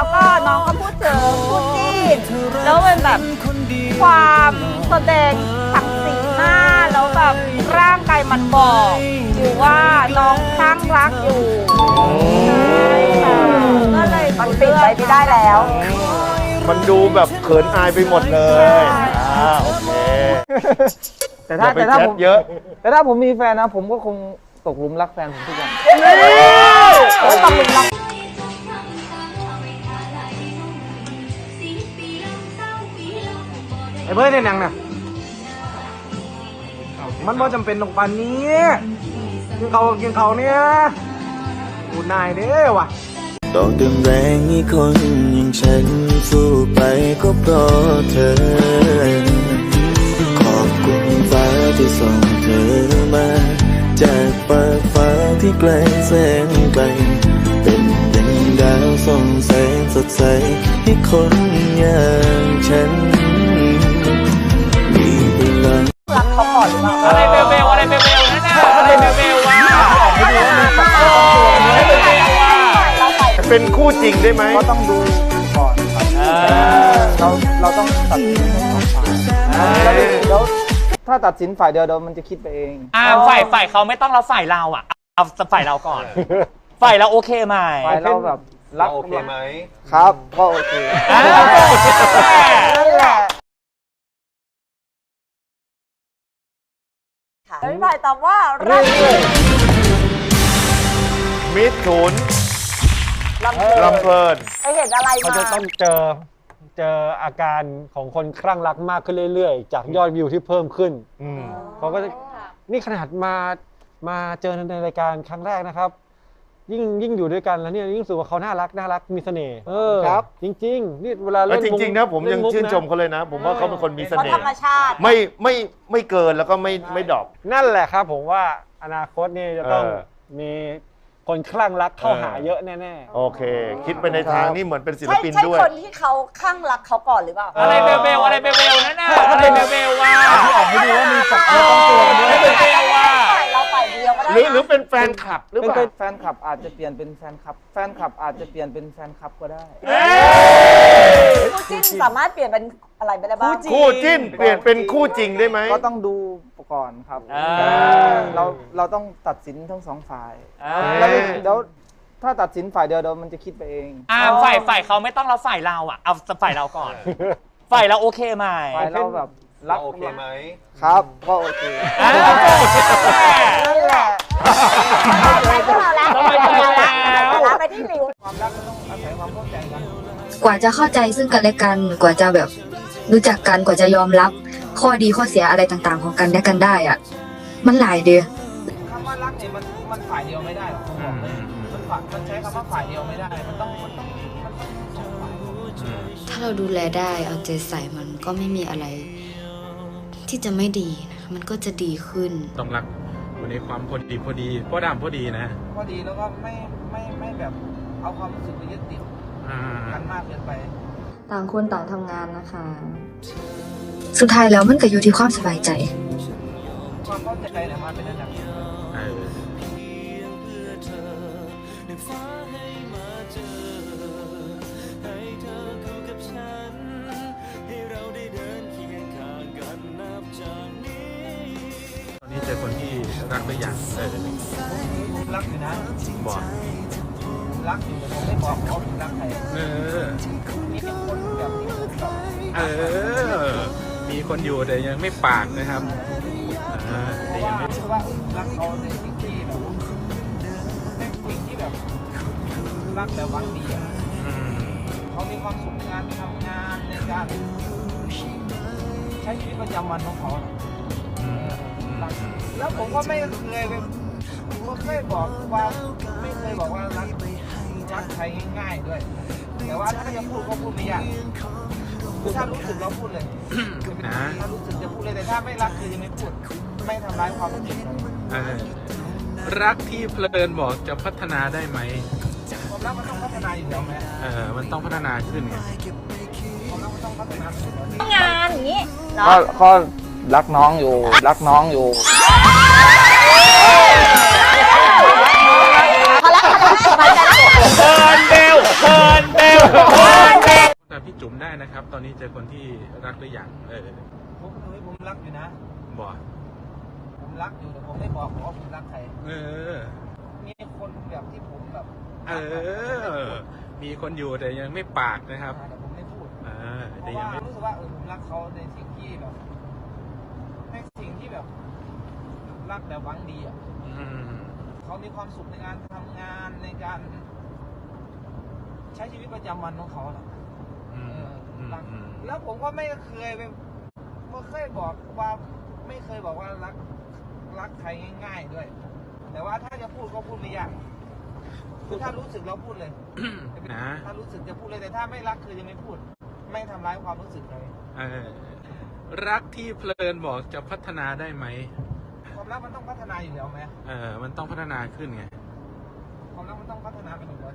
แล้วก็น้องก็พูดถึงคู่จิ้นแล้วเป็นแบบความแสดงศักดิ์ศรีมากแล้วแบบร่างกายมันบอกอยู่ว่าน้องคลั่งรักอยู่ใช่ค่ะก็เลยมันปิดไปไม่ได้แล้ว มันดูแบบเขินอายไปหมดเลยอ่าโอเค แต่ถ้าอย่าไปแต่ถ้าแชผทมเยอะ แต่ถ้าผมมีแฟนนะ ผมก็คงตกหลุมรักแฟนผมทุกวันโอ้ยตำลึงรัก อ้เพื่อนเนี่ยนังน่ะ มันบ่จำเป็นตรงปันนี้กินเขากินเขาเนี่ยกูนายเด้อว่ะต้องเติมแรงให้คนอย่างฉันสู้ไปก็เพราะเธอ ขอบคุณฟ้าที่ส่งเธอมา จากฟาฟ้าที่ไกลแสนไกล เป็นดังดาวส่องแสงสดใสให้คนอย่างฉัน อนหรือเปล่าอะไรเบลเบลอะไรเบลเบลนั่นน่ะอะไรเบลเบลวะเอออะไรเบลเบลวะเราไปเป็นคู่จริงได้ไหมก็ต้องดูก่อนครับเออเราเราต้องตัดสินทั้งสองฝ่ายแล้วแล้วถ้าตัดสินฝ่ายเดียวเดี๋ยวมันจะคิดไปเองอ่าฝ่ายฝ่ายเขาไม่ต้องเราฝ่ายเราอะเอาฝ่ายเราก่อน ฝ่ายเราโอเคไหมฝ่ายเราแบบรักโอเคไหมครับก็โอเคอ่านั่นแหละายตอบว่ารักมิดศูนย์ลำเพลินลำเพลินไปเห็นอะไรเขามาจะต้องเจอเจออาการของคนคลั่งรักมากขึ้นเรื่อยๆ จากยอดวิวที่เพิ่มขึ้นอืมเขาก็จะนี่ขนาดมามาเจอในรายการครั้งแรกนะครับ ยิ่งยิ่งอยู่ด้วยกันแล้วเนี่ยยิ่งรู้สึกว่าเขาน่ารักน่ารักมีเสน่ห์เออครับ จริงๆนี่เวลาแล้วเล่นจริง ๆ นะผมยังเล่กชื่นชมะเขาเลยนะ ผมว่าเขาเป็นคนมีเสเขาน่ธรห์รมชาติ ไม่ไม่ไม่เกินแล้วก็ไม่ไม่ดรอป นั่นแหละครับผมว่าอนาคตนี่จะต้องเออ มีคนคลั่งรักเข้าเออหาเยอะแน่โอเค คิดไปในทางนี่เหมือนเป็นศิลใช่ปินใช่ด้วย คนที่เขาข้างรักเขาก่อนหรือเปล่าอะไรเบลเบลอะไรเบลเบลนั่นน่ะอะไรเบลเบลวะที่ออกให้ดูว่ามีสักเอออะไรเบลเบลวะ หรือหรือนะเป็นแฟนคลับหรือเป็เปนล่าแฟนคลับอาจจะเปลี่ยนเป็นแฟนคลับ แฟนคลับอาจจะเปลี่ยนเป็นแฟนคลับก็ได้คู่จิ้นสามารถเปลี่ยนเป็นอะไรไปได้บ้างคู่จิ้นเปลี่ยนเป็นคู่จริงได้ไหมก็ต้องดูก่อนครับอ่าเราเราต้องตัดสินทั้งสองฝ่ายอ่าแล้วเดี๋ยวถ้าตัดสินฝ่ายเดียวเดี๋ยวมันจะคิดไปเองอ่าฝ่ายฝ่ายเขาไม่ต้องเราฝ่ายเราอะเอาฝ่ายเราก่อน ฝ่ายเราโอเคไหมฝ่ายเราแบบรักโอเคไหมครับก็โอเคอ่านั่นแหละ ไปพวกเราแล้วสบายใจแล้วไปที่หลิวความรักมันต้องอาศัยความเข้าใจกันกว่าจะเข้าใจซึ่งกันและกันกว่าจะแบบ รู้จักกันกว่าจะยอมรับ ข้อดีข้อเสียอะไรต่างๆ ของกันและกันได้อะมันหลายเดียคำว่ารักเนี่ยมันมันฝ่ายเดียวไม่ได้หรอกผมบอกเลยมันฝ่ายมันใช้คำว่าฝ่ายเดียวไม่ได้ มันต้องมันต้องมันต้องสองฝ่ายถ้าเราดูแลได้เอาใจใส่มันก็ไม่มีอะไร ที่จะไม่ดีนะคะมันก็จะดีขึ้น ต้องรัก อยู่ในความพอดีพอดีพอดำพอดีนะ พอดีแล้วก็ไม่ไม่ไม่แบบเอาความรู้สึกไปยึดติดอ่า กันมากเกินไป ต่างคนต่างทำงานนะคะ สุดท้ายแล้วมันก็อยู่ที่ความสบายใจ ความเข้าใจเนี่ยมันเป็นอันดับหนึ่งเออตอนนี้เจอคนที่ รักหรือยังเออผมรักอยู่นะบอกผมรักอยู่แต่ผมไม่บอกว่าผมรักใครเออมีแต่คนแบบที่ผมชอบเออ มีคนอยู่แต่ยังไม่ปากนะครับอ่าเพแต่ราะยัว่างไม่คือว่ารักเขาในสิ่งที่แบบเป็นสิ่งที่แบบรักแบบหวังดีอะอืมเขามีความสุขในการทำงานในการใช้ชีวิตประจำวันของเขาอืมรัก แล้วผมก็ไม่เคยแบบผมก็เคยบอกว่าไม่เคยบอกว่ารักรักใครง่ายๆด้วย แต่ว่าถ้าจะพูดก็พูดไม่ยากคือถ้ารู้สึกเราพูดเลยนะถ้ารู้สึกจะพูดเลยแต่ถ้าไม่รักคือยังไม่พูด ไม่ทำร้ายความรู้สึกเลยเออรักที่เพลินบอกจะพัฒนาได้ไหมความรักมันต้องพัฒนาอยู่แล้วไหมเออ มันต้องพัฒนาขึ้นไงความรักมันต้องพัฒนาอยู่แล้วงานอย่างนี้เนาะก็ก็ รักน้องอยู่ รักน้องอยู่ พอแล้วพอแล้วสบายใจแล้ว เพิร์นเบลเพิร์นเบลได้นะครับ ตอนนี้เจอคนที่รักหรือยังเออผมเฮ้ยผมรักอยู่นะ บอกผมรักอยู่แต่ผมไม่บอกว่าผมรักใคร เออ มีคนแบบที่ผมแบบเออ มีคนอยู่แต่ยังไม่ปากนะครับแต่ผมไม่พูดอ่าเพแต่ราะยังว่าไม่ รู้สึกว่าเออผมรักเขาในสิ่งที่แบบ ในสิ่งที่แบบรักแบบหวังดีอะอืมเขามีความสุขในการทำงานในการ ใช้ชีวิตประจำวันของเขาแหละอืเอมออืมรักอืมแล้วผมก็ไม่เคยไปไม่เคยบอกว่าไม่เคยบอกว่ารักรักใครง่าย ๆด้วย แต่ว่าถ้าจะพูดก็พูดไม่ยากคือถ้ารู้สึกเราพูดเลย นะถ้ารู้สึกจะพูดเลยแต่ถ้าไม่รักคือจะไม่พูด ไม่ทำร้ายความรู้สึกเลย เออ รักที่เพลินบอกจะพัฒนาได้ไหมความรักมันต้องพัฒนาอยู่แล้วไหมเออมันต้องพัฒนาขึ้นไง ความรักมันต้องพัฒนาไปหนึ่งร้อย